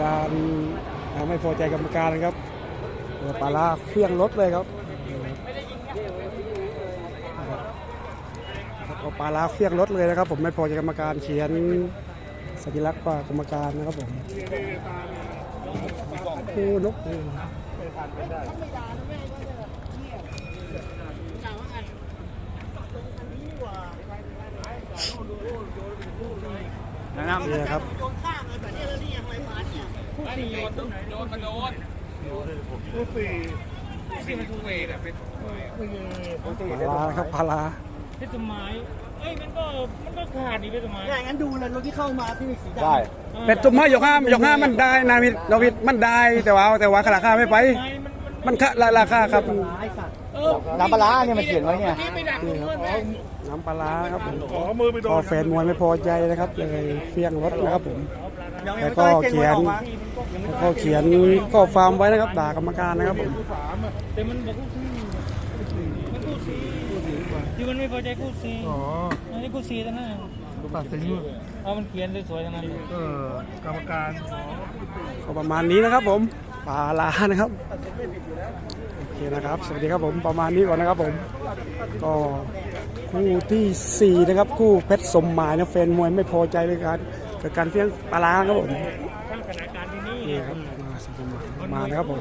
การไม่พอใจกรรมการนะครับเปิดปลาร้าเฟี้ยงรถเลยครับเอาปลาร้าเฟี้ยงรถเลยนะครับ ผมไม่พอใจกรรมการเขียนสัญลักษณ์ว่ากรรมการนะครับผมคู่นก เออนะครับนี่นะครับปลาร้าครับปลาเพชรไม้เอ้ยมันก็มันก็ขาดดิเพชรไม้อย่างนั้นดูเลยรถที่เข้ามาที่มีสีดำได้เป็ดตุ้มไม้ยกห้ามยกห้ามันได้นาวิดนาวิดมันได้แต่ว่าแต่ว่าราคาไม่ไปมันค่าราคาครับน้ำปลาเนี่ยมันเขียนไว้เนี่ยน้ำปลาครับผมพอแฟนมวยไม่พอใจนะครับเลยเฟี้ยงรถนะครับผม แล้วไม่ก็ต้องให้เกณฑ์เขียนออกมาแล้วก็เขียนข้อความไว้นะครับด่ากรรมการนะครับผมแต่มันบอกคู่ซีมันคู่ซีที่มันไม่พอใจคู่ซีอันนี้คู่ซีทั้งนั้นตัดสินเอามันเขียนสวยๆทั้งนั้นเลยเออกรรมการก็ประมาณนี้นะครับผมปลาร้านะครับโอเคนะครับ สวัสดีครับผมประมาณนี้ก่อนนะครับผมก็คู่ที่สี่นะครับ คู่เพชรสมหมายนะแฟนมวยไม่พอใจเลยการเกิดการเฟี้ยงปลาร้าครับผมสร้างสถานการณ์ที่นี่นี่ครับมาสมหมายมานะครับผม